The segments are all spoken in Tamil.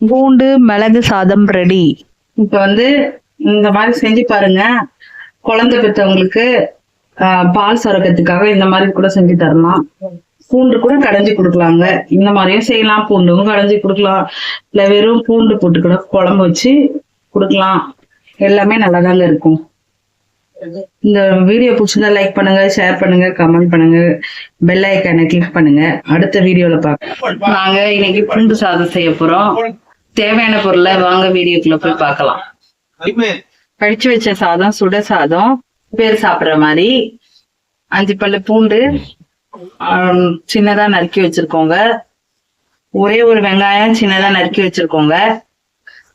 பூண்டு மிளகு சாதம் ரெடி இப்ப வந்து இந்த மாதிரி செஞ்சு பாருங்க. குழந்தை பெற்றவங்களுக்கு ஆஹ், பால் சுரக்கத்துக்காக இந்த மாதிரி கூட செஞ்சு தரலாம். பூண்டு கூட கடைஞ்சி கொடுக்கலாங்க. இந்த மாதிரியும் செய்யலாம். பூண்டும் கடைஞ்சி கொடுக்கலாம். இல்ல வெறும் பூண்டு போட்டு கூட குழம்பு வச்சு கொடுக்கலாம். எல்லாமே நல்லாதாங்க இருக்கும். இந்த வீடியோ பிடிச்சிருந்தா லைக் பண்ணுங்க ஷேர் பண்ணுங்க கமெண்ட் பண்ணுங்க. பெல் ஐக்கானை கிளிக் பண்ணுங்க. அடுத்த வீடியோல பார்க்கலாம் நாங்க இன்னைக்கு பூண்டு சாதம் செய்ய போறோம். தேவையான பொருளை வாங்க வீடியோக்குள்ள போய் பார்க்கலாம். கழிச்சு வச்ச சாதம் சுட சாதம் பேர் சாப்பிடுற மாதிரி. அஞ்சு பல்லு பூண்டு சின்னதா நறுக்கி வச்சிருக்கோங்க. ஒரே ஒரு வெங்காயம் சின்னதா நறுக்கி வச்சிருக்கோங்க.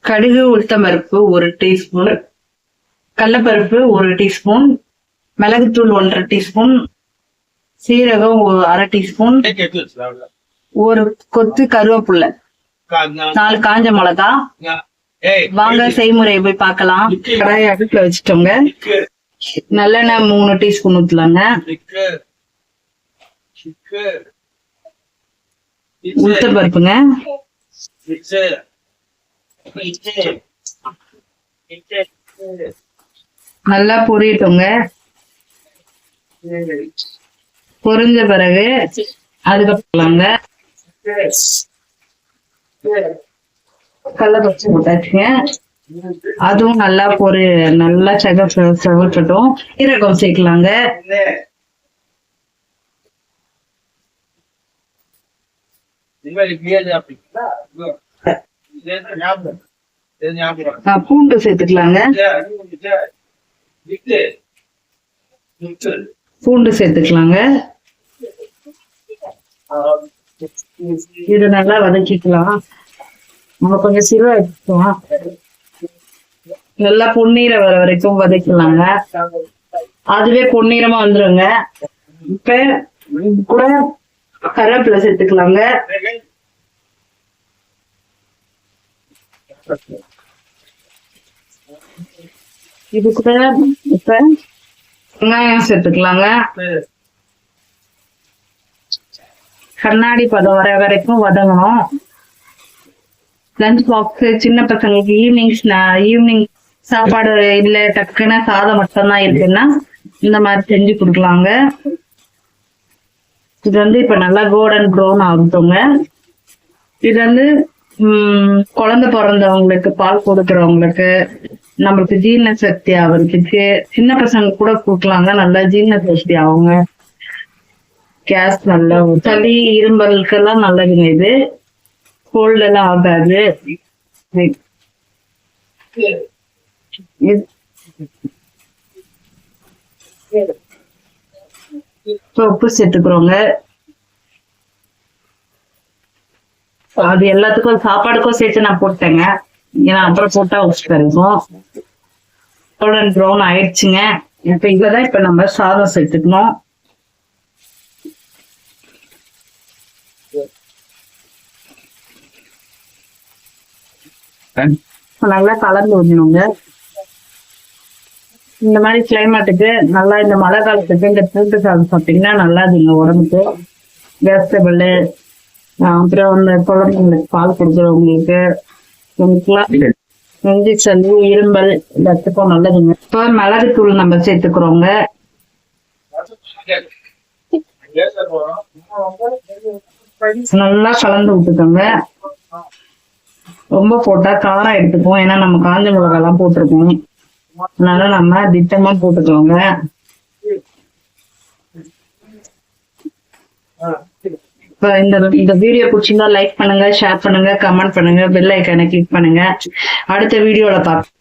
கடுகு உளுத்தம்பருப்பு ஒரு டீஸ்பூன். கடலப்பருப்பு ஒரு டீஸ்பூன். மிளகுத்தூள் ஒன்றரை டீஸ்பூன். சீரகம் அரை டீஸ்பூன். ஒரு கொத்து கருவேப்பிலை. நாலு காஞ்ச மிளகா. வாங்க செய்முறையை போய் பார்க்கலாம். கடாயை அடுப்புல வச்சுட்டோங்க நல்லெண்ணெய் மூணு டீஸ்பூன் ஊத்தலாங்க. உளுத்த பருப்புங்க. நல்லா பொரியட்டுங்க. பொரிஞ்ச பிறகு அதுக்கப்புறம்லாங்க போட்டாச்சுங்க. அதுவும் நல்லா பொரு நல்லா செக செவக்கட்டும். ஈரகம் சேர்க்கலாங்க. பூண்டு சேர்த்துக்கலாங்க. பூண்டு சேர்த்துக்கலாங்க. இது நல்லா வதக்கிக்கலாம். நம்ம கொஞ்சம் சிறுவ வச்சுக்கலாம் நல்லா பொன்னீரை வர வரைக்கும் வதக்கலாங்க. அதுவே பொன்னீரமா வந்துருங்க. இப்ப கூட கருவேப்பிலை சேர்த்துக்கலாங்க. இது கூட இப்ப வெங்காயம் சேர்த்துக்கலாங்க. கண்ணாடி பதம் வர வரைக்கும் வதங்கணும். லஞ்ச் பாக்ஸ் சின்ன பசங்களுக்கு ஈவினிங் ஈவினிங் சாப்பாடு இல்ல டக்குன்னு சாதம் மட்டும்தான் இருக்குன்னா இந்த மாதிரி செஞ்சு கொடுக்கலாங்க. இது வந்து இப்ப நல்லா கோல்டன் ப்ரௌன் ஆகுதுங்க இது வந்து உம் குழந்தை பிறந்தவங்களுக்கு பால் கொடுக்கறவங்களுக்கு நம்மளுக்கு ஜீரண சக்தி ஆகிறதுக்கு சின்ன பசங்க கூட கொடுக்கலாங்க. நல்லா ஜீரண சக்தி ஆகுங்க. கேஸ் நல்லா சளி இரும்பலுக்கெல்லாம் நல்லதுங்க இது. கோல்ட் எல்லாம் ஆகாது. இது- உப்பு சேர்த்துக்கிறோங்க. அது எல்லாத்துக்கும் சாப்பாடுக்கும் சேர்த்து நான் போட்டேங்க. ஏன்னா அப்புறம் போட்டா உப்பு கிடைக்கும் கோல்டன் ப்ரௌன் ஆயிடுச்சுங்க. இப்ப இதுலதான் இப்ப நம்ம சாதம் சேர்த்துக்கணும். நல்லா கலந்து விடணுங்க இந்த மாதிரி கிளைமேட்டுக்கு நல்லா இந்த மழை காலத்துக்கு இந்த பூட்டு சாதம் சாப்பிட்டீங்கன்னா நல்லா இருக்குங்க உடம்புக்கு. வெஜிடபிள் அப்புறம் இந்த குழந்தைங்களுக்கு பால் கொடுக்குறவங்களுக்கு உங்களுக்குலாம் நெஞ்சு சளி இரும்பல் எல்லாத்துக்கும் நல்லதுங்க. இப்போ மிளகுத்தூள் நம்ம சேர்த்துக்கிறோங்க. நல்லா கலந்து விட்டுக்கோங்க. ரொம்ப போட்டா காரம் எடுத்துக்கும் ஏன்னா நம்ம காஞ்ச மிளகாலாம் போட்டிருக்கோம். அதனால நம்ம திட்டமா போட்டுக்கோங்க. இப்ப இந்த இந்த வீடியோ பிடிச்சிருந்தா லைக் பண்ணுங்க ஷேர் பண்ணுங்க கமெண்ட் பண்ணுங்க பெல் ஐக்கானை கிளிக் பண்ணுங்க. அடுத்த வீடியோல பார்ப்போம்